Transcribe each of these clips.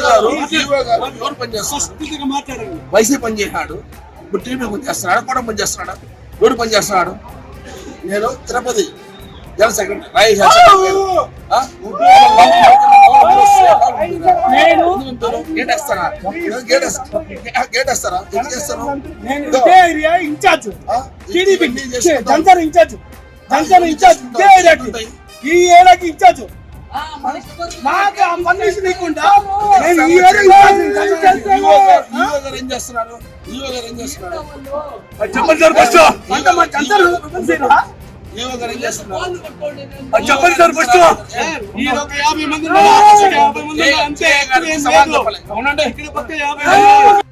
ఎవరు పనిచేస్తారు వైసీపీ పని చేసినాడు. ఇప్పుడు టీడీపీ పని చేస్తున్నాడు? కూడా పని చేస్తున్నాడు? ఎవడు పని చేస్తున్నాడు. నేను తిరుపతి జనరల్ సెక్రటరీ రాయి గేట్ వేస్తారా? గేట్ గేట్ వేస్తారా? ఎందుకు వేస్తారు? నేను ఇదే area in charge? TDP. Janasena in charge. Janasena in charge. ఇదే ఏరియాకి. ఈ ఏరియాకి ఇన్ఛార్జ్. నాకు ఆ పర్మిషన్ ఇవ్వకుండా నేను ఈ ఏరియా చేస్తున్నారు ఈవో గారు ఏం చేస్తున్నారు చెప్పండి సార్ ఫస్ట్ అంటే మా జనసేన చెప్పండి సార్ ఫస్ట్. ఒక యాభై మంది యాభై మంది. అంతే ఏం లేదు. అవునండి. ఇక్కడ పక్క యాభై మంది.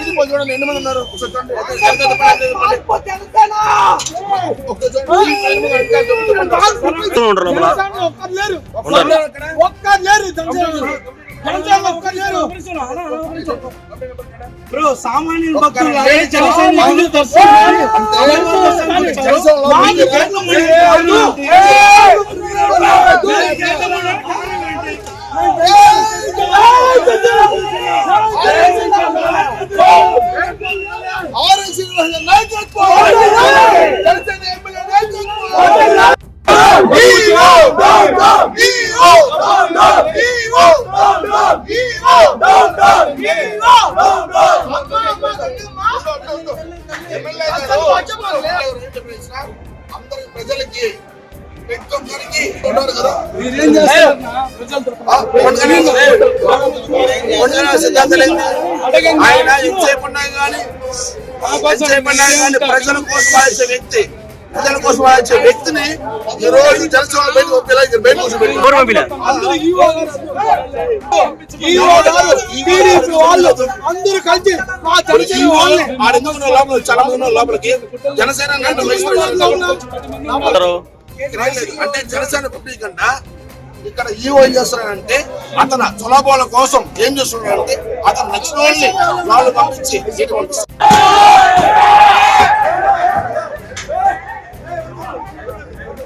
ఇది పోయి చూడండి ఎన్ని మంది ఉన్నారు? ఒకసారి చూడండి. ఎంత చెప్పండి, ఎంత చెప్పండి. ప్రతి ఒక్కరికి ఉన్నారు కదా? ఆయన ఎంతసేపు ఉన్నా కానీ ప్రజల కోసం వాడించే వ్యక్తి ప్రజల కోసం వాడించే వ్యక్తిని ఈ రోజు జనసేన బయట అందరూ అందరూ కలిసి మా జనసేన వాళ్ళే ఆడెందుకు లోపల? చాలా మంది లోపలికి. జనసేన అంటే జనసేన పబ్లిక్ కంట ఇక్కడ ఈవో ఏం చేస్తున్నాడంటే అతను సులభాల కోసం ఏం చేస్తున్నాడంటే అతను నచ్చిన వాళ్ళని వాళ్ళు పంపించి పంపిస్తారు